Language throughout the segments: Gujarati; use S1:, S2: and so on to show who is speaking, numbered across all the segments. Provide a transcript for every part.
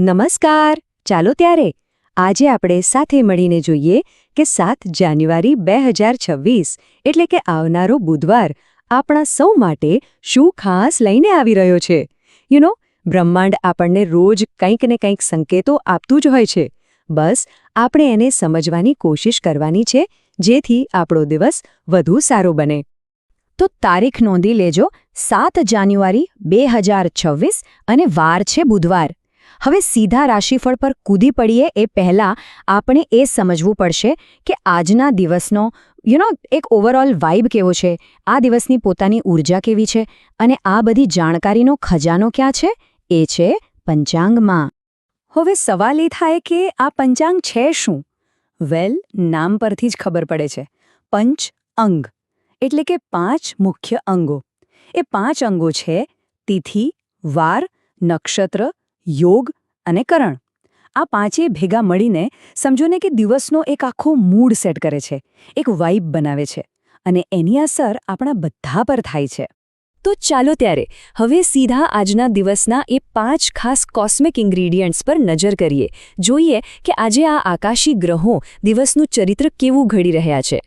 S1: નમસ્કાર, ચાલો ત્યારે આજે આપણે સાથે મળીને જોઈએ કે સાત જાન્યુઆરી બે હજાર છવ્વીસ, એટલે કે આવનારો બુધવાર, આપણા સૌ માટે શું ખાસ લઈને આવી રહ્યો છે? યુ નો બ્રહ્માંડ આપણને રોજ કંઈક ને કંઈક સંકેતો આપતું જ હોય છે. બસ, આપણે એને સમજવાની કોશિશ કરવાની છે, જેથી આપણો દિવસ વધુ સારો બને.
S2: તો તારીખ નોંધી લેજો, સાત જાન્યુઆરી બે અને વાર છે બુધવાર. હવે સીધા રાશિફળ પર કૂદી પડીએ એ પહેલાં આપણે એ સમજવું પડશે કે આજના દિવસનો યુ નો એક ઓવરઓલ વાઇબ કેવો છે? આ દિવસની પોતાની ઊર્જા કેવી છે? અને આ બધી જાણકારીનો ખજાનો ક્યાં છે? એ છે પંચાંગમાં. હવે સવાલ એ થાય કે આ પંચાંગ છે શું? વેલ, નામ પરથી જ ખબર પડે છે. પંચ અંગ, એટલે કે પાંચ મુખ્ય અંગો. એ પાંચ અંગો છે, તિથિ, વાર, નક્ષત્ર યોગ અને કરણ. આ પાંચે ભેગા મળીને સમજોને કે દિવસનો એક આખો મૂડ સેટ કરે છે, એક વાઇબ બનાવે છે અને એની અસર આપણા બધા પર થાય છે.
S1: તો ચાલો ત્યારે હવે સીધા આજના દિવસના એ પાંચ ખાસ કોસ્મિક ઇન્ગ્રીડિયન્ટ્સ પર નજર કરીએ. જોઈએ કે આજે આ આકાશી ગ્રહો દિવસનું ચરિત્ર કેવું ઘડી રહ્યા છે.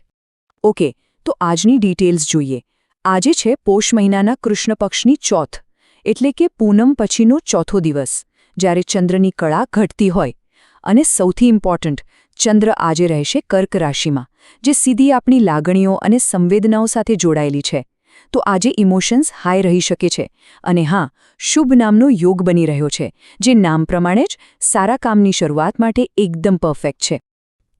S2: ઓકે, તો આજની ડિટેલ્સ જોઈએ. આજે છે પોષ મહિનાના કૃષ્ણ પક્ષની ચોથ, એટલે કે પૂનમ પછીનો ચોથો દિવસ. જ્યારે ચંદ્રની કળા ઘટતી હોય. અને સૌથી ઇમ્પોર્ટન્ટ ચંદ્ર આજે રહેશે કર્ક રાશિમાં, જે સીધી આપણી લાગણીઓ અને સંવેદનાઓ સાથે જોડાયેલી છે. તો આજે ઇમોશન્સ હાઈ રહી શકે છે. અને હા, શુભ નામનો યોગ બની રહ્યો છે, જે નામ પ્રમાણે જ સારા કામની શરૂઆત માટે એકદમ પરફેક્ટ છે.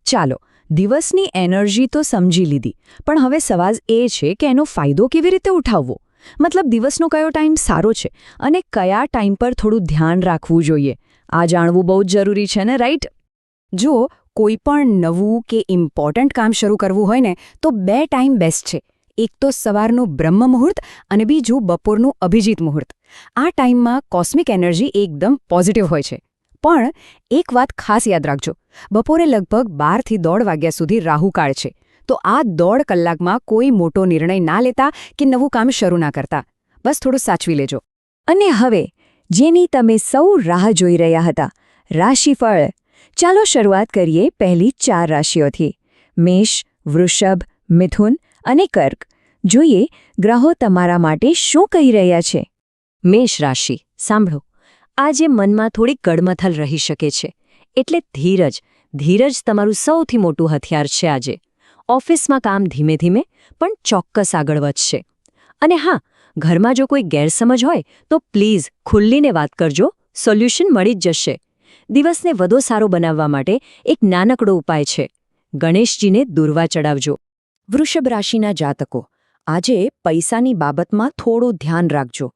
S2: ચાલો, દિવસની એનર્જી તો સમજી લીધી, પણ હવે સવાલ એ છે કે એનો ફાયદો કેવી રીતે ઉઠાવવો? મતલબ દિવસનો કયો ટાઈમ સારો છે અને કયા ટાઈમ પર થોડું ધ્યાન રાખવું જોઈએ? આ જાણવું બહુ જ જરૂરી છે ને, રાઈટ? જો કોઈ પણ નવું કે ઇમ્પોર્ટન્ટ કામ શરૂ કરવું હોય ને, તો બે ટાઈમ બેસ્ટ છે. એક તો સવારનું બ્રહ્મ મુહૂર્ત અને બીજું બપોરનું અભિજીત મુહૂર્ત. આ ટાઈમમાં કોસ્મિક એનર્જી એકદમ પોઝિટિવ હોય છે. પણ એક વાત ખાસ યાદ રાખજો. બપોરે લગભગ બારથી દોઢ વાગ્યા સુધી રાહુકાળ છે. તો આ દોઢ કલાકમાં કોઈ મોટો નિર્ણય ના લેતા કે નવું કામ શરૂ ના કરતા. બસ થોડું સાચવી લેજો.
S1: અને હવે, જેની તમે સૌ રાહ જોઈ રહ્યા હતા, રાશિફળ. ચાલો શરૂઆત કરીએ પહેલી ચાર રાશિઓથી. મેષ, વૃષભ, મિથુન અને કર્ક. જોઈએ, ગ્રહો તમારા માટે શું કહી રહ્યા છે? મેષ રાશિ, સાંભળો. આજે મનમાં થોડી ગડમથલ રહી શકે છે. એટલે ધીરજ. ધીરજ તમારું સૌથી મોટું હથિયાર છે આજે. ઓફિસમાં કામ ધીમે ધીમે, પણ ચોક્કસ આગળ વધશે. અને હા, ઘરમાં જો કોઈ ગેરસમજ હોય, તો પ્લીઝ ખુલ્લીને વાત કરજો, સોલ્યુશન મળી જ જશે. દિવસને વધુ સારો બનાવવા માટે એક નાનકડો ઉપાય છે. ગણેશજીને દુર્વા ચડાવજો.
S2: વૃષભ રાશિના જાતકો, આજે પૈસાની બાબતમાં થોડું ધ્યાન રાખજો.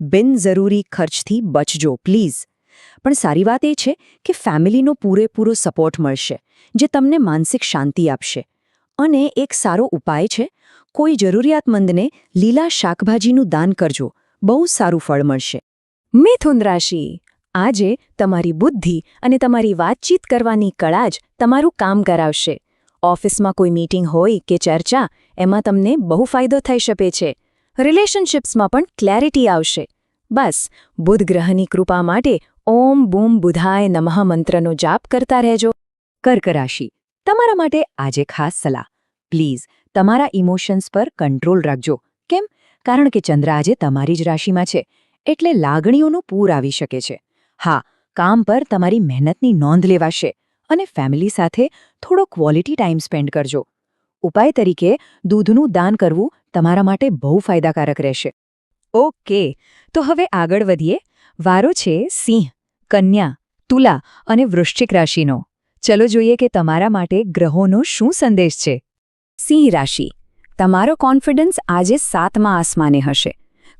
S2: બિનજરૂરી ખર્ચથી બચજો, પ્લીઝ. પણ સારી વાત એ છે કે ફેમિલીનો પૂરેપૂરો સપોર્ટ મળશે, જે તમને માનસિક શાંતિ આપશે. અને એક સારો ઉપાય છે, કોઈ જરૂરિયાતમંદને લીલા શાકભાજીનું દાન કરજો, બહુ સારું ફળ મળશે.
S1: મિથુન રાશિ, આજે તમારી બુદ્ધિ અને તમારી વાતચીત કરવાની કળા જ તમારું કામ કરાવશે. ઓફિસમાં કોઈ મીટિંગ હોય કે ચર્ચા, એમાં તમને બહુ ફાયદો થઈ શકે છે. રિલેશનશિપ્સમાં પણ ક્લેરિટી આવશે. બસ, બુધ ગ્રહની કૃપા માટે ઓમ બૂમ બુધાય નમઃ મંત્રનો જાપ કરતા રહેજો. કર્ક રાશિ તમારા માટે આજે ખાસ સલાહ. પ્લીઝ તમારા ઇમોશન્સ પર કંટ્રોલ રાખજો. કેમ? કારણ કે ચંદ્ર આજે તમારી જ રાશિમાં છે. એટલે લાગણીઓનું પૂર આવી શકે છે. હા, કામ પર તમારી મહેનતની નોંધ લેવાશે અને ફેમિલી સાથે થોડો ક્વોલિટી ટાઈમ સ્પેન્ડ કરજો. ઉપાય તરીકે, દૂધનું દાન કરવું તમારા માટે બહુ ફાયદાકારક રહેશે. ઓકે, તો હવે આગળ વધીએ. વારો છે સિંહ, કન્યા, તુલા અને વૃશ્ચિક રાશિનો. ચલો જોઈએ કે તમારા માટે ગ્રહોનો શું સંદેશ છે.
S2: સિંહ રાશિ. તમારો કોન્ફિડન્સ આજે સાતમા આસમાને હશે.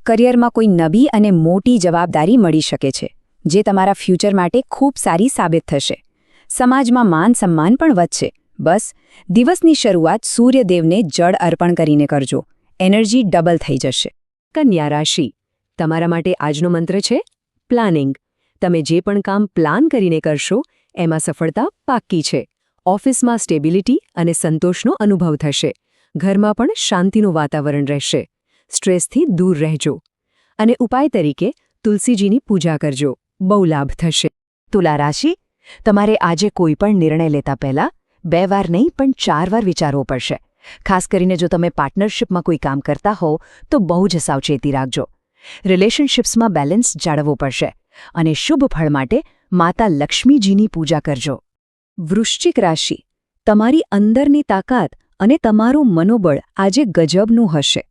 S2: કરિયરમાં કોઈ નવી અને મોટી જવાબદારી મળી શકે છે, જે તમારા ફ્યુચર માટે ખૂબ સારી સાબિત થશે. સમાજમાં માન સન્માન પણ વધશે. બસ, દિવસની શરૂઆત સૂર્યદેવને જળ અર્પણ કરીને કરજો. એનર્જી ડબલ થઈ જશે.
S1: કન્યા રાશિ. તમારા માટે આજનો મંત્ર છે, પ્લાનિંગ. તમે જે પણ કામ પ્લાન કરીને કરશો એમાં સફળતા પાક્કી છે. ઓફિસમાં સ્ટેબિલિટી અને સંતોષનો અનુભવ થશે. ઘરમાં પણ શાંતિનું વાતાવરણ રહેશે. સ્ટ્રેસથી દૂર રહેજો. અને ઉપાય તરીકે તુલસીજીની પૂજા કરજો. બહુ લાભ થશે. તુલા રાશિ, તમારે આજે કોઈ પણ નિર્ણય લેતા પહેલા બે વાર નહીં, પણ ચાર વાર વિચારવો પડશે. ખાસ કરીને જો તમે પાર્ટનરશિપમાં કોઈ કામ કરતા હો તો બહુ જ સાવચેતી રાખજો. રિલેશનશિપ્સમાં બેલેન્સ જાળવવું પડશે. અને શુભ ફળ માટે માતા લક્ષ્મીજીની પૂજા કરજો. વૃશ્ચિક રાશિ, તમારી અંદરની તાકાત અને તમારું મનોબળ આજે ગજબનું હશે.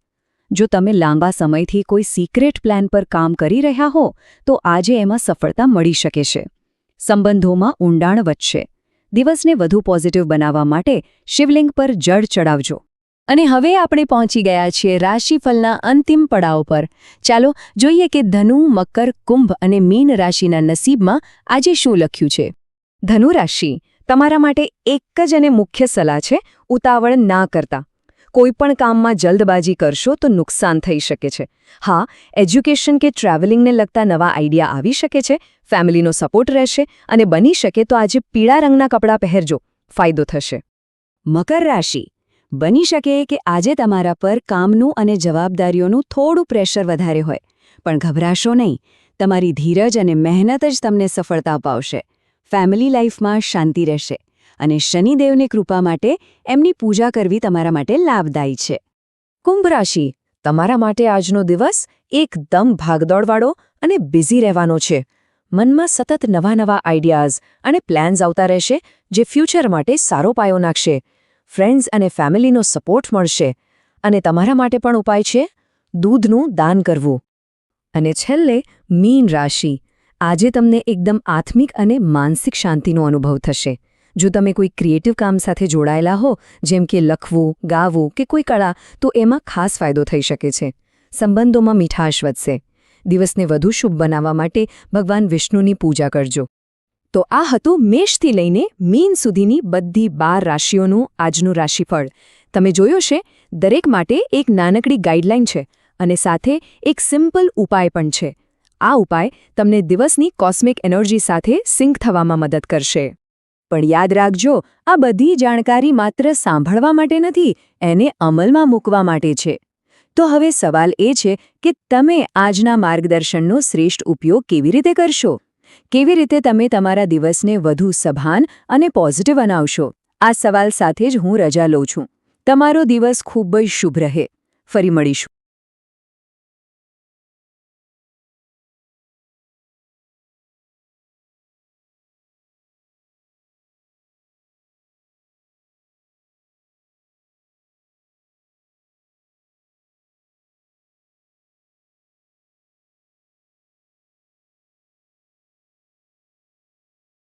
S1: જો તમે લાંબા સમયથી કોઈ સિક્રેટ પ્લાન પર કામ કરી રહ્યા હો, તો આજે એમાં સફળતા મળી શકે છે. સંબંધોમાં ઊંડાણ વધશે. દિવસને વધુ પોઝિટિવ બનાવવા માટે શિવલિંગ પર જળ ચડાવજો. અને હવે આપણે પહોંચી ગયા છીએ રાશિફલના અંતિમ પડાવ પર. ચાલો જોઈએ કે ધનુ, મકર, કુંભ અને મીન રાશિના નસીબમાં આજે શું લખ્યું છે? ધનુ રાશિ, તમારા માટે એક જ અને મુખ્ય સલાહ છે, ઉતાવળ ના કરતા. કોઈપણ કામમાં જલ્દબાજી કરશો તો નુકસાન થઈ શકે છે. હા, એજ્યુકેશન કે ટ્રાવેલિંગને લગતા નવા આઈડિયા આવી શકે છે, ફેમિલીનો સપોર્ટ રહેશે અને બની શકે તો આજે પીળા રંગના કપડાં પહેરજો. ફાયદો થશે. મકર રાશિ બની શકે કે આજે તમારા પર કામનું અને જવાબદારીઓનું થોડું પ્રેશર વધારે હોય. પણ ગભરાશો નહીં. તમારી ધીરજ અને મહેનત જ તમને સફળતા અપાવશે. ફેમિલી લાઈફમાં શાંતિ રહેશે અને શનિદેવની કૃપા માટે એમની પૂજા કરવી તમારા માટે લાભદાયી છે. કુંભ રાશિ. તમારા માટે આજનો દિવસ એકદમ ભાગદોડવાળો અને બિઝી રહેવાનો છે. મનમાં સતત નવા નવા આઈડિયાઝ અને પ્લાન્સ આવતા રહેશે જે ફ્યુચર માટે સારો પાયો નાખશે. ફ્રેન્ડ્સ અને ફેમિલીનો સપોર્ટ મળશે અને તમારા માટે પણ ઉપાય છે દૂધનું દાન કરવું. અને છેલ્લે મીન રાશિ. આજે તમને એકદમ આત્મિક અને માનસિક શાંતિનો અનુભવ થશે. જો તમે કોઈ ક્રિએટિવ કામ સાથે જોડાયેલા હો, જેમ કે લખવું, ગાવું કે કોઈ કળા, તો એમાં ખાસ ફાયદો થઈ શકે છે. સંબંધોમાં મીઠાશ વધશે. દિવસને વધુ શુભ બનાવવા માટે ભગવાન વિષ્ણુની પૂજા કરજો. તો આ હતું મેષથી લઈને મીન સુધીની બધી બાર રાશિઓનું આજનું રાશિફળ. તમે જોયું છે દરેક માટે એક નાનકડી ગાઈડલાઈન છે અને સાથે એક સિમ્પલ ઉપાય પણ છે. આ ઉપાય તમને દિવસની કોસ્મિક એનર્જી સાથે સિંક થવામાં મદદ કરશે. પણ યાદ રાખજો, આ બધી જાણકારી માત્ર સાંભળવા માટે નથી, એને અમલમાં મૂકવા માટે છે. તો હવે સવાલ એ છે કે તમે આજના માર્ગદર્શનનો શ્રેષ્ઠ ઉપયોગ કેવી રીતે કરશો? કેવી રીતે તમે તમારા દિવસને વધુ સભાન અને પોઝિટિવ બનાવશો? આ સવાલ સાથે જ હું રજા લઉં છું. તમારો દિવસ ખૂબ જ શુભ રહે. ફરી મળીશું.